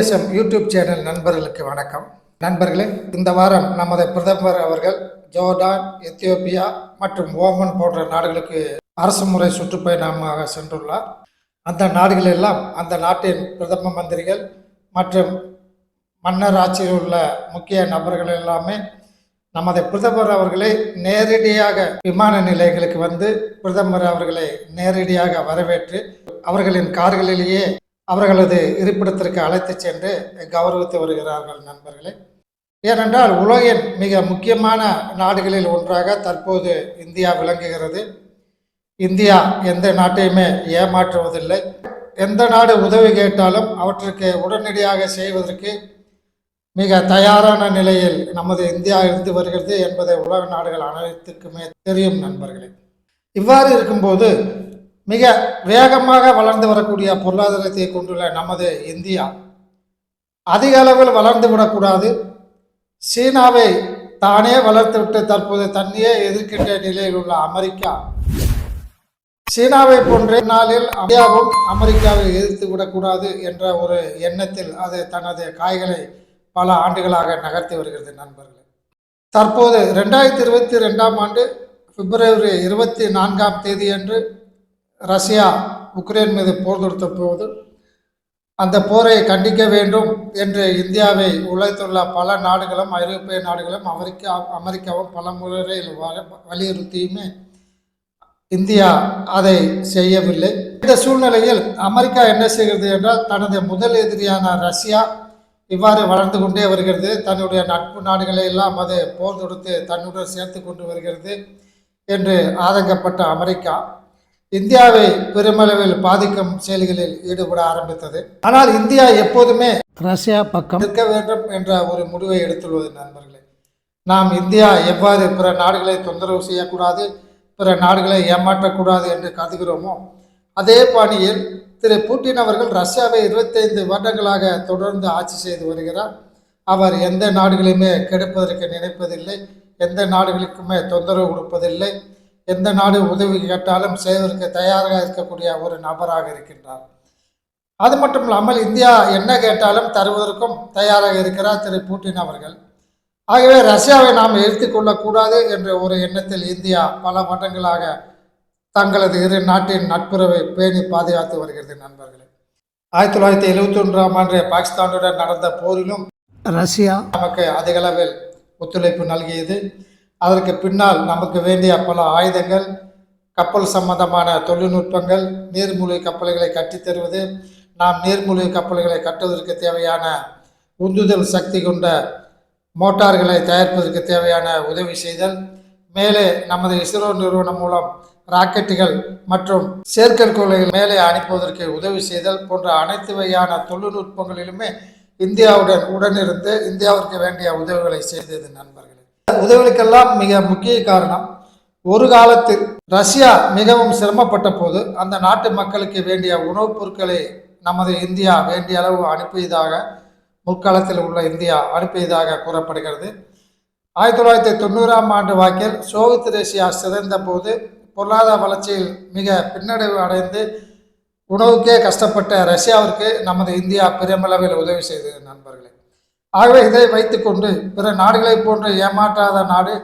நமது தேசம் YouTube channel நண்பர்களுக்கு வணக்கம். நண்பர்களே இந்த வாரம் நமது பிரதமர் அவர்கள் ஜோர்டான் எத்தியோப்பியா மற்றும் ஓமன் போன்ற நாடுகளுக்கு அரசு முறை சுற்றுப்பயணமாக சென்றுள்ளார். அந்த நாடுகளெல்லாம் அந்த நாட்டின் பிரதம மந்திரிகள் மற்றும் மன்னர் ஆட்சியில் உள்ள முக்கிய நபர்கள் எல்லாமே நமது பிரதமர் அவர்களை நேரடியாக விமான நிலையங்களுக்கு வந்து பிரதமர் அவர்களை நேரடியாக வரவேற்று அவர்களின் கார்களிலேயே அவர்களது இருப்பிடத்திற்கு அழைத்துச் சென்று கௌரவித்து வருகிறார்கள் நண்பர்களே. ஏனென்றால் உலகின் மிக முக்கியமான நாடுகளில் ஒன்றாக தற்போது இந்தியா விளங்குகிறது. இந்தியா எந்த நாட்டையுமே ஏமாற்றுவதில்லை. எந்த நாடு உதவி கேட்டாலும் அவற்றுக்கு உடனடியாக செய்வதற்கு மிக தயாரான நிலையில் நமது இந்தியா இருந்து வருகிறது என்பதை உலக நாடுகள் அனைத்துக்குமே தெரியும் நண்பர்களே. இவ்வாறு இருக்கும்போது மிக வேகமாக வளர்ந்து வரக்கூடிய பொருளாதாரத்தை கொண்டுள்ள நமது இந்தியா அதிக அளவில் வளர்ந்து விடக்கூடாது. சீனாவை தானே வளர்த்துவிட்டு தற்போது தன்னையே எதிர்க்கின்ற நிலையில் உள்ள அமெரிக்கா. சீனாவை போன்ற நாளில் இந்தியாவும் அமெரிக்காவை எதிர்த்து விடக்கூடாது என்ற ஒரு எண்ணத்தில் அது தனது காய்களை பல ஆண்டுகளாக நகர்த்தி வருகிறது நண்பர்களே. தற்போது ரெண்டாயிரத்தி இருபத்தி ரெண்டாம் ஆண்டு பிப்ரவரி இருபத்தி நான்காம் தேதியன்று ரஷ்யா உக்ரைன் மீது போர் தொடுத்த போது அந்த போரை கண்டிக்க வேண்டும் என்று இந்தியாவை உழைத்துள்ள பல நாடுகளும் ஐரோப்பிய நாடுகளும் அமெரிக்கா அமெரிக்காவும் பல முறையில் வ- வலியுறுத்தியுமே இந்தியா அதை செய்யவில்லை. இந்த சூழ்நிலையில் அமெரிக்கா என்ன செய்கிறது என்றால் தனது முதல் எதிரியான ரஷ்யா இவ்வாறு வளர்ந்து கொண்டே வருகிறது. தன்னுடைய நட்பு நாடுகளை எல்லாம் அது போர் தொடுத்து தன்னுடன் சேர்த்து கொண்டு வருகிறது என்று ஆதங்கப்பட்ட அமெரிக்கா. இந்தியாவை பெருமளவில் பாதிக்கும் செயல்களில் ஈடுபட ஆரம்பித்தது. ஆனால் இந்தியா எப்போதுமே ரஷ்யா பக்கம் இருக்க வேண்டும் என்ற ஒரு முடிவை எடுத்துள்ளது நண்பர்களே. நாம் இந்தியா எவ்வாறு பிற நாடுகளை தொந்தரவு செய்யக்கூடாது பிற நாடுகளை ஏமாற்றக்கூடாது என்று கருதுகிறோமோ அதே பாணியில் திரு புட்டின் அவர்கள் ரஷ்யாவை இருபத்தைந்து வருடங்களாக தொடர்ந்து ஆட்சி செய்து வருகிறார். அவர் எந்த நாடுகளையுமே கெடுப்பதற்கு நினைப்பதில்லை எந்த நாடுகளுக்குமே தொந்தரவு கொடுப்பதில்லை. எந்த நாடு உதவி கேட்டாலும் செய்வதற்கு தயாராக இருக்கக்கூடிய ஒரு நபராக இருக்கின்றார். அது மட்டும் இல்லாமல் இந்தியா என்ன கேட்டாலும் தருவதற்கும் தயாராக இருக்கிறார் திரு புட்டின் அவர்கள். ஆகவே ரஷ்யாவை நாம் எடுத்துக்கொள்ளக்கூடாது என்ற ஒரு எண்ணத்தில் இந்தியா பல வருடங்களாக தங்களது இரு நாட்டின் நட்புறவை பேணி பாதுகாத்து வருகிறது நண்பர்களே. ஆயிரத்தி தொள்ளாயிரத்தி எழுபத்தி ஒன்றாம் ஆண்டு பாகிஸ்தானுடன் நடந்த போரிலும் ரஷ்யா நமக்கு அதிக அளவில் ஒத்துழைப்பு நல்கியது. அதற்கு பின்னால் நமக்கு வேண்டிய பல ஆயுதங்கள் கப்பல் சம்பந்தமான தொழில்நுட்பங்கள் நீர்மூழ்கி கப்பல்களை கட்டித் தருவது நாம் நீர்மூழ்கி கப்பல்களை கட்டுவதற்கு தேவையான உந்துதல் சக்தி கொண்ட மோட்டார்களை தயாரிப்பதற்கு தேவையான உதவி செய்தல் மேலே நமது இஸ்ரோ நிறுவனம் மூலம் ராக்கெட்டுகள் மற்றும் செயற்கைக்கோள்கள் மேலே அனுப்புவதற்கு உதவி செய்தல் போன்ற அனைத்து வகையான தொழில்நுட்பங்களிலுமே இந்தியாவுடன் உடனிருந்து இந்தியாவிற்கு வேண்டிய உதவிகளை செய்தது நண்பர்கள். உதவிகளுக்கெல்லாம் மிக முக்கிய காரணம். ஒரு காலத்தில் ரஷ்யா மிகவும் சிரமப்பட்ட போது அந்த நாட்டு மக்களுக்கு வேண்டிய உணவுப் பொருட்களை நமது இந்தியா வேண்டிய அளவு அனுப்பியதாக முற்காலத்தில் உள்ள இந்தியா அனுப்பியதாக கூறப்படுகிறது. ஆயிரத்தி தொள்ளாயிரத்தி தொண்ணூறாம் ஆண்டு வாக்கில் சோவியத் ரஷ்யா சிதைந்த போது பொருளாதார வளர்ச்சியில் மிக பின்னடைவு அடைந்து உணவுக்கே கஷ்டப்பட்ட ரஷ்யாவிற்கு நமது இந்தியா பெருமளவில் உதவி செய்தது நண்பர்களே. ஆகவே இதை வைத்துக்கொண்டு பிற நாடுகளைப் போன்று ஏமாற்றாத நாடு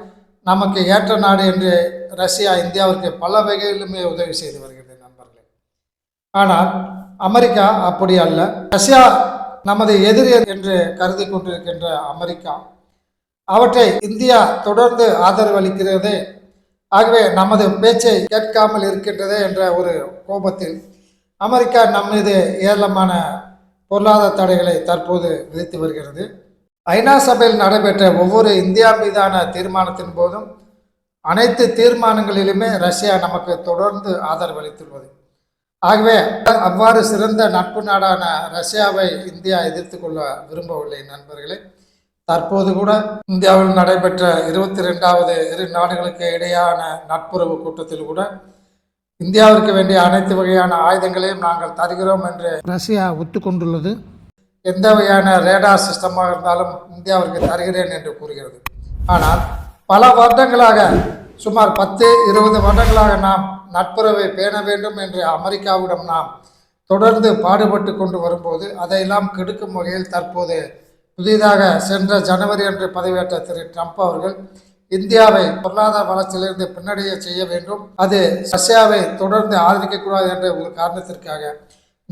நமக்கு ஏற்ற நாடு என்று ரஷ்யா இந்தியாவிற்கு பல வகையிலுமே உதவி செய்து வருகிறது நண்பர்களே. ஆனால் அமெரிக்கா அப்படி அல்ல. ரஷ்யா நமது எதிரி என்று கருதி கொண்டிருக்கின்ற அமெரிக்கா அவற்றை இந்தியா தொடர்ந்து ஆதரவு அளிக்கிறது ஆகவே நமது பேச்சை கேட்காமல் இருக்கின்றது என்ற ஒரு கோபத்தில் அமெரிக்கா நம்மீது ஏராளமான பொருளாதார தடைகளை தற்போது விதித்து வருகிறது. ஐநா சபையில் நடைபெற்ற ஒவ்வொரு இந்தியா மீதான தீர்மானத்தின் போதும் அனைத்து தீர்மானங்களிலுமே ரஷ்யா நமக்கு தொடர்ந்து ஆதரவு அளித்துள்ளது. ஆகவே அவ்வாறு சிறந்த நட்பு நாடான ரஷ்யாவை இந்தியா எதிர்த்து கொள்ள விரும்பவில்லை நண்பர்களே. தற்போது கூட இந்தியாவில் நடைபெற்ற இருபத்தி ரெண்டாவது இரு நாடுகளுக்கு இடையான நட்புறவு கூட்டத்தில் கூட இந்தியாவிற்கு வேண்டிய அனைத்து வகையான ஆயுதங்களையும் நாங்கள் தருகிறோம் என்று ரஷ்யா ஒத்துக்கொண்டுள்ளது. எந்த வகையான ரேடார் சிஸ்டமாக இருந்தாலும் இந்தியாவிற்கு தருகிறேன் என்று கூறுகிறது. ஆனால் பல வருடங்களாக சுமார் பத்து இருபது வருடங்களாக நாம் நட்புறவை பேண வேண்டும் என்று அமெரிக்காவிடம் நாம் தொடர்ந்து பாடுபட்டு கொண்டு வரும்போது அதையெல்லாம் கெடுக்கும் வகையில் தற்போது புதிதாக சென்ற ஜனவரி அன்று பதவியேற்ற திரு ட்ரம்ப் அவர்கள் இந்தியாவை பொருளாதார வளர்ச்சியிலிருந்து பின்னடைய செய்ய வேண்டும். அது ரஷ்யாவை தொடர்ந்து ஆதரிக்கக்கூடாது என்ற ஒரு காரணத்திற்காக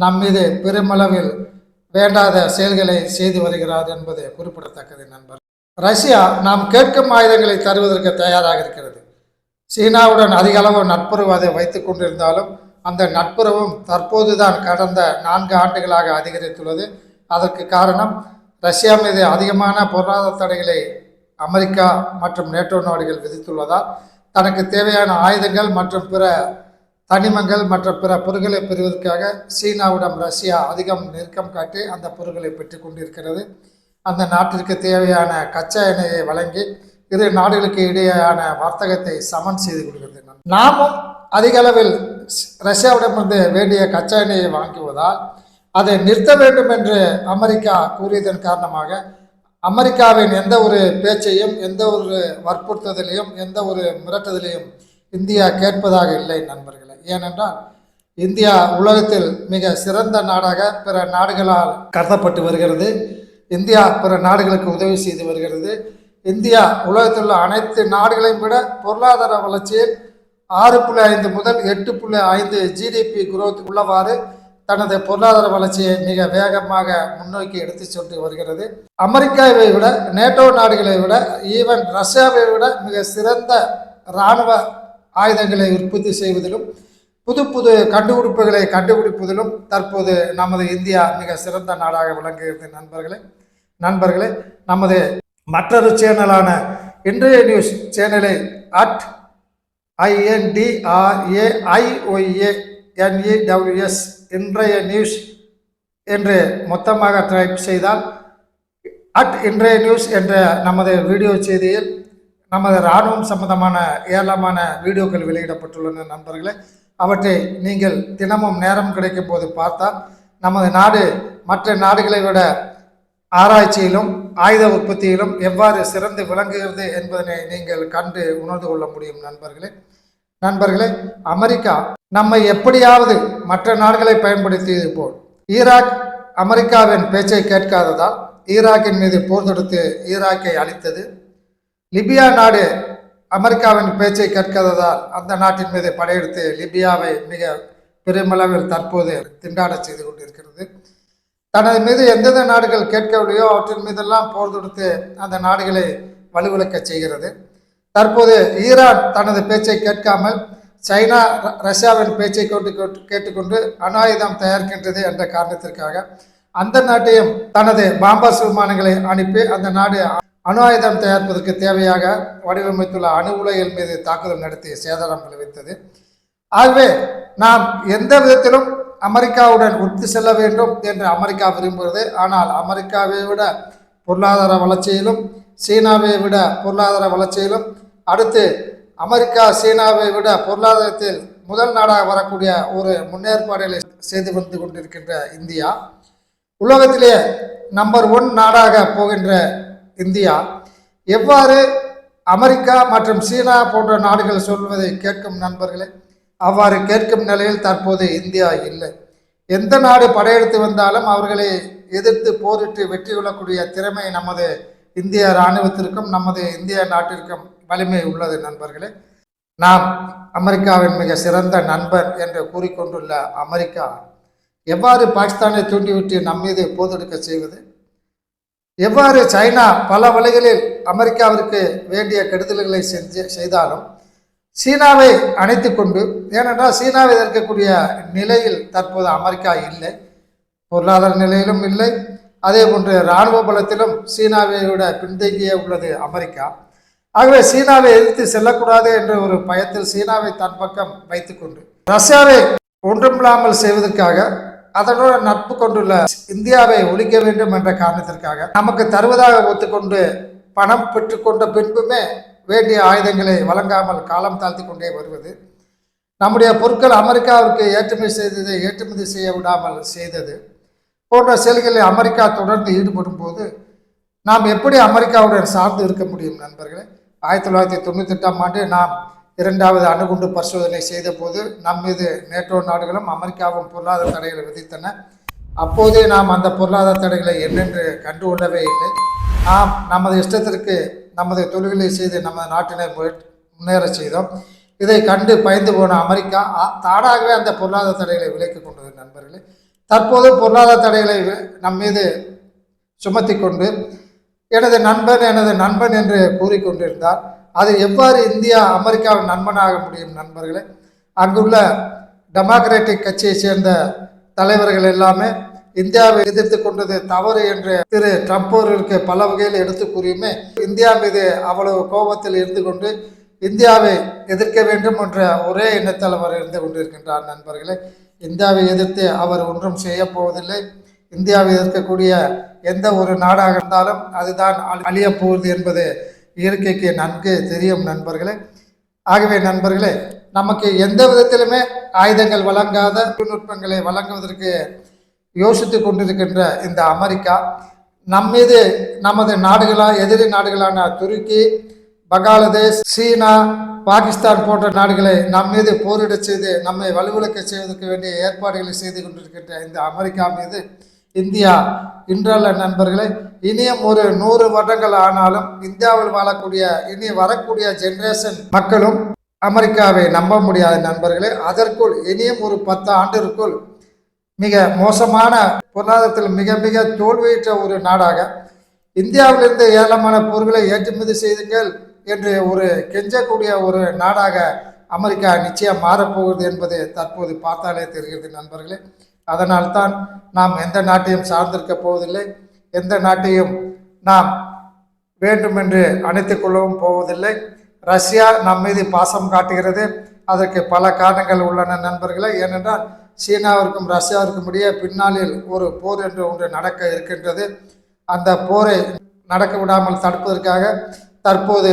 நம் மீது பெருமளவில் வேண்டாத செயல்களை செய்து வருகிறார் என்பது குறிப்பிடத்தக்கது நண்பர். ரஷ்யா நாம் கேட்கும் ஆயுதங்களை தருவதற்கு தயாராக இருக்கிறது. சீனாவுடன் அதிக அளவு நட்புறவு அதை வைத்துக் கொண்டிருந்தாலும் அந்த நட்புறவும் தற்போதுதான் கடந்த நான்கு ஆண்டுகளாக அதிகரித்துள்ளது. அதற்கு காரணம் ரஷ்யா மீது அதிகமான பொருளாதார தடைகளை அமெரிக்கா மற்றும் நேட்டோ நாடுகள் விதித்துள்ளதால் தனக்கு தேவையான ஆயுதங்கள் மற்றும் பிற தனிமங்கள் மற்றும் பிற பொருட்களை பெறுவதற்காக சீனாவிடம் ரஷ்யா அதிகம் நெருக்கம் காட்டி அந்த பொருட்களை பெற்று கொண்டிருக்கிறது. அந்த நாட்டிற்கு தேவையான கச்சா எண்ணெயை வழங்கி இரு நாடுகளுக்கு இடையேயான வர்த்தகத்தை சமன் செய்து கொள்கிறது. நாமும் அதிக அளவில் ரஷ்யாவிடமிருந்து வேண்டிய கச்சா எண்ணெயை வாங்குவதால் அதை நிறுத்த வேண்டும் என்று அமெரிக்கா கூறியதன் காரணமாக அமெரிக்காவின் எந்த ஒரு பேச்சையும் எந்த ஒரு வற்புறுத்துதலையும் எந்த ஒரு மிரட்டுதலையும் இந்தியா கேட்பதாக இல்லை நண்பர்களே. ஏனென்றால் இந்தியா உலகத்தில் மிக சிறந்த நாடாக பிற நாடுகளால் கருதப்பட்டு வருகிறது. இந்தியா பிற நாடுகளுக்கு உதவி செய்து வருகிறது. இந்தியா உலகத்தில் உள்ள அனைத்து நாடுகளையும் விட பொருளாதார வளர்ச்சியில் ஆறு புள்ளி ஐந்து முதல் எட்டு புள்ளி ஐந்து ஜிடிபி குரோத் உள்ளவாறு தனது பொருளாதார வளர்ச்சியை மிக வேகமாக முன்னோக்கி எடுத்து சென்று வருகிறது. அமெரிக்காவை விட நேட்டோ நாடுகளை விட ஈவன் ரஷ்யாவை விட மிக சிறந்த இராணுவ ஆயுதங்களை உற்பத்தி செய்வதிலும் புது புது கண்டுபிடிப்புகளை கண்டுபிடிப்பதிலும் தற்போது நமது இந்தியா மிக சிறந்த நாடாக விளங்குகிறது நண்பர்களே. நண்பர்களே நமது மற்றொரு சேனலான இன்றைய நியூஸ் சேனலை அட் ஐஎன்டிஆர்ஏஐஒய்ஏ என்இடபிள்யூஎஸ் இன்றைய நியூஸ் என்று மொத்தமாக டைப் செய்தால் அட் இன்றைய நியூஸ் என்ற நமது வீடியோ செய்தியில் நமது இராணுவம் சம்பந்தமான ஏராளமான வீடியோக்கள் வெளியிடப்பட்டுள்ளன நண்பர்களே. அவற்றை நீங்கள் தினமும் நேரம் கிடைக்கும் போது பார்த்தால் நமது நாடு மற்ற நாடுகளை விட ஆராய்ச்சியிலும் ஆயுத உற்பத்தியிலும் எவ்வாறு சிறந்து விளங்குகிறது என்பதனை நீங்கள் கண்டு உணர்ந்து கொள்ள முடியும் நண்பர்களே. நண்பர்களே அமெரிக்கா நம்மை எப்படியாவது மற்ற நாடுகளை பயன்படுத்தியது போல். ஈராக் அமெரிக்காவின் பேச்சை கேட்காததால் ஈராக்கின் மீது போர் தொடுத்து ஈராக்கை அழித்தது. லிபியா நாடு அமெரிக்காவின் பேச்சை கேட்காததால் அந்த நாட்டின் மீது படையெடுத்து லிபியாவை மிக பெருமளவில் தற்போது திண்டாட செய்து கொண்டிருக்கிறது. தனது மீது எந்தெந்த நாடுகள் கேட்கவில்லையோ அவற்றின் மீதெல்லாம் போர் தொடுத்து அந்த நாடுகளை வலுவிழக்க செய்கிறது. தற்போது ஈரான் தனது பேச்சை கேட்காமல் சைனா ர- ரஷ்யாவின் பேச்சை கொண்டு கேட்டு- கேட்டுக்கொண்டு அணு ஆயுதம் தயாரிக்கின்றது என்ற காரணத்திற்காக அந்த நாட்டையும் தனது பாம்பர்ஸ் விமானங்களை அனுப்பி அந்த நாடு அணு ஆயுதம் தயாரிப்பதற்கு தேவையாக வடிவமைத்துள்ள அணு உலைகள் மீது தாக்குதல் நடத்தி சேதாரம் விளைவித்தது. ஆகவே நாம் எந்த விதத்திலும் அமெரிக்காவுடன் ஒத்து செல்ல வேண்டும் என்று அமெரிக்கா விரும்புகிறது. ஆனால் அமெரிக்காவை விட பொருளாதார வளர்ச்சியிலும் சீனாவை விட பொருளாதார வளர்ச்சியிலும் அடுத்து அமெரிக்கா சீனாவை விட பொருளாதாரத்தில் முதல் நாடாக வரக்கூடிய ஒரு முன்னேற்பாடுகளை செய்து வந்து கொண்டிருக்கின்ற இந்தியா. உலகத்திலே நம்பர் ஒன் நாடாக போகின்ற இந்தியா. எவ்வாறு அமெரிக்கா மற்றும் சீனா போன்ற நாடுகள் சொல்வதை கேட்கும் நண்பர்களே அவ்வாறு கேட்கும் நிலையில் தற்போது இந்தியா இல்லை. எந்த நாடு படையெடுத்து வந்தாலும் அவர்களை எதிர்த்து போரிட்டு வெற்றி கொள்ளக்கூடிய திறமை நமது இந்திய இராணுவத்திற்கும் நமது இந்திய நாட்டிற்கும் வலிமை உள்ளது நண்பர்களே. நாம் அமெரிக்காவின் மிக சிறந்த நண்பர் என்று கூறிக்கொண்டுள்ள அமெரிக்கா எவ்வாறு பாகிஸ்தானை தூண்டிவிட்டு நம் மீது போதெடுக்க செய்வது? எவ்வாறு சைனா பல வழிகளில் அமெரிக்காவிற்கு வேண்டிய கெடுதல்களை செஞ்சு செய்தாலும் சீனாவை அணைத்து கொண்டு ஏனென்றால் சீனாவை இருக்கக்கூடிய நிலையில் தற்போது அமெரிக்கா இல்லை. பொருளாதார நிலையிலும் இல்லை. அதே போன்று இராணுவ பலத்திலும் சீனாவை விட பின்தங்கியே உள்ளது அமெரிக்கா. ஆகவே சீனாவை எதிர்த்து செல்லக்கூடாது என்ற ஒரு பயத்தில் சீனாவை தன் பக்கம் வைத்துக்கொண்டு ரஷ்யாவை ஒன்றுமில்லாமல் செய்வதற்காக அதனுடன் நட்பு கொண்டுள்ள இந்தியாவை ஒழிக்க வேண்டும் என்ற காரணத்திற்காக நமக்கு தருவதாக ஒத்துக்கொண்டு பணம் பெற்றுக்கொண்ட பின்புமே வேண்டிய ஆயுதங்களை வழங்காமல் காலம் தாழ்த்தி கொண்டே வருவது நம்முடைய பொருட்கள் அமெரிக்காவிற்கு ஏற்றுமதி செய்ததை ஏற்றுமதி செய்ய விடாமல் செய்தது போன்ற செயல்களில் அமெரிக்கா தொடர்ந்து ஈடுபடும் போது நாம் எப்படி அமெரிக்காவுடன் சார்ந்து இருக்க முடியும் நண்பர்களே? ஆயிரத்தி தொள்ளாயிரத்தி தொண்ணூற்றி எட்டாம் ஆண்டு நாம் இரண்டாவது அணுகுண்டு பரிசோதனை செய்த போது நம் மீது நேட்டோ நாடுகளும் அமெரிக்காவும் பொருளாதார தடைகளை விதித்தன. அப்போதே நாம் அந்த பொருளாதார தடைகளை என்னென்று கண்டுகொள்ளவே இல்லை. நாம் நமது இஷ்டத்திற்கு நமது தொழில்களை செய்து நமது நாட்டினை முன்னேற செய்தோம். இதை கண்டு பயந்து போன அமெரிக்கா தானாகவே அந்த பொருளாதார தடைகளை விலக்கிக் கொண்டது நண்பர்களே. தற்போது பொருளாதார தடைகளை நம் மீது சுமத்தி கொண்டு எனது நண்பன் எனது நண்பன் என்று கூறிக்கொண்டிருந்தார். அது எவ்வாறு இந்தியா அமெரிக்காவின் நண்பனாக முடியும் நண்பர்களே? அங்குள்ள டெமோக்ராட்டிக் கட்சியை சேர்ந்த தலைவர்கள் எல்லாமே இந்தியாவை எதிர்த்து கொண்டது தவறு என்று திரு ட்ரம்ப் அவர்களுக்கு பல வகையில் எடுத்து கூறியுமே இந்தியா மீது அவ்வளவு கோபத்தில் இருந்து கொண்டு இந்தியாவை எதிர்க்க வேண்டும் என்ற ஒரே எண்ணத்தில் அவர் இருந்து கொண்டிருக்கின்றார் நண்பர்களே. இந்தியாவை எதிர்த்து அவர் ஒன்றும் செய்ய போவதில்லை. இந்தியாவை எதிர்க்கக்கூடிய எந்த ஒரு நாடாக இருந்தாலும் அதுதான் அழி- அழியப் போவது என்பது இயற்கைக்கு நன்கு தெரியும் நண்பர்களே. ஆகவே நண்பர்களே நமக்கு எந்த விதத்திலுமே ஆயுதங்கள் வழங்காத தொழில்நுட்பங்களை வழங்குவதற்கு யோசித்து கொண்டிருக்கின்ற இந்த அமெரிக்கா நம் மீது நமது நாடுகளா எதிரி நாடுகளான துருக்கி பங்களாதேஷ் சீனா பாகிஸ்தான் போன்ற நாடுகளை நம் மீது போரிடச் செய்து நம்மை வலுவிழக்க செய்வதற்கு வேண்டிய ஏற்பாடுகளை செய்து கொண்டிருக்கின்ற இந்த அமெரிக்கா மீது இந்தியா. இன்றல்ல நண்பர்களே இனியும் ஒரு நூறு வருடங்கள் ஆனாலும் இந்தியாவில் வாழக்கூடிய இனி வரக்கூடிய ஜென்ரேஷன் மக்களும் அமெரிக்காவை நம்ப முடியாத நண்பர்களே. அதற்குள் இனியும் ஒரு பத்து ஆண்டிற்குள் மிக மோசமான பொருளாதாரத்தில் மிக மிக தோல்வியுற்ற ஒரு நாடாக இந்தியாவிலிருந்து ஏராளமான பொருட்களை ஏற்றுமதி செய்துங்கள் என்று ஒரு கெஞ்சக்கூடிய ஒரு நாடாக அமெரிக்கா நிச்சயம் மாறப்போகிறது என்பது தற்போது பார்த்தாலே தெரிகிறது நண்பர்களே. அதனால்தான் நாம் எந்த நாட்டையும் சார்ந்திருக்க போவதில்லை. எந்த நாட்டையும் நாம் வேண்டுமென்று அணைத்து கொள்ளவும் போவதில்லை. ரஷ்யா நம் மீது பாசம் காட்டுகிறது. அதற்கு பல காரணங்கள் உள்ளன நண்பர்களே. ஏனென்றால் சீனாவிற்கும் ரஷ்யாவிற்கும் இடையே பின்னாளில் ஒரு போர் என்று ஒன்று நடக்க இருக்கின்றது. அந்த போரை நடக்க விடாமல் தடுப்பதற்காக தற்போது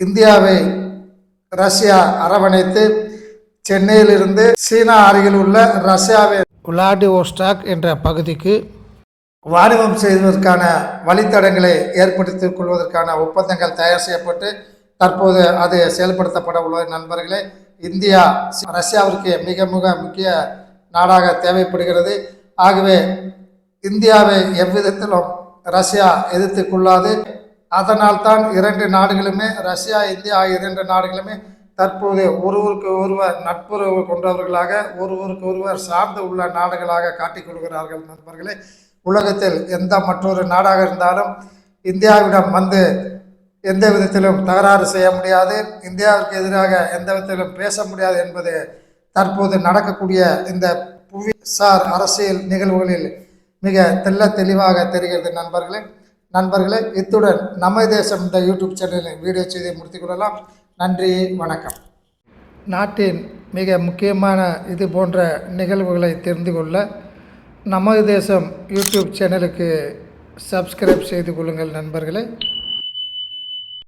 இந்தியாவை ரஷ்யா அரவணைத்து சென்னையிலிருந்து சீனா அருகில் உள்ள ரஷ்யாவை விளாடிவோஸ்டாக் என்ற பகுதிக்கு வாணிபம் செய்வதற்கான வழித்தடங்களை ஏற்படுத்திக் கொள்வதற்கான ஒப்பந்தங்கள் தயார் செய்யப்பட்டு தற்போது அது செயல்படுத்தப்பட உள்ள நண்பர்களே இந்தியா ரஷ்யாவிற்கு மிக மிக முக்கிய நாடாக தேவைப்படுகிறது. ஆகவே இந்தியாவை எவ்விதத்திலும் ரஷ்யா எதிர்த்து கொள்ளாது. அதனால் தான் இரண்டு நாடுகளுமே ரஷ்யா இந்தியா ஆகிய இரண்டு நாடுகளுமே தற்போது ஒருவருக்கு ஒருவர் நட்புறவு கொண்டவர்களாக ஒருவருக்கு ஒருவர் சார்ந்து உள்ள நாடுகளாக காட்டிக்கொள்கிறார்கள் நண்பர்களே. உலகத்தில் எந்த மற்றொரு நாடாக இருந்தாலும் இந்தியாவிடம் வந்து எந்த விதத்திலும் தகராறு செய்ய முடியாது. இந்தியாவிற்கு எதிராக எந்த விதத்திலும் பேச முடியாது என்பது தற்போது நடக்கக்கூடிய இந்த புவிசார் அரசியல் நிகழ்வுகளில் மிக தெல்ல தெளிவாக தெரிகிறது நண்பர்களே. நண்பர்களே இத்துடன் நம்ம தேசம் இந்த யூடியூப் சேனலில் வீடியோ செய்தியை முடித்துக் கொள்ளலாம். நன்றி வணக்கம். நாட்டின் மிக முக்கியமான இது போன்ற நிகழ்வுகளை தெரிந்து கொள்ள நமது தேசம் யூடியூப் சேனலுக்கு சப்ஸ்கிரைப் செய்து கொள்ளுங்கள் நண்பர்களே.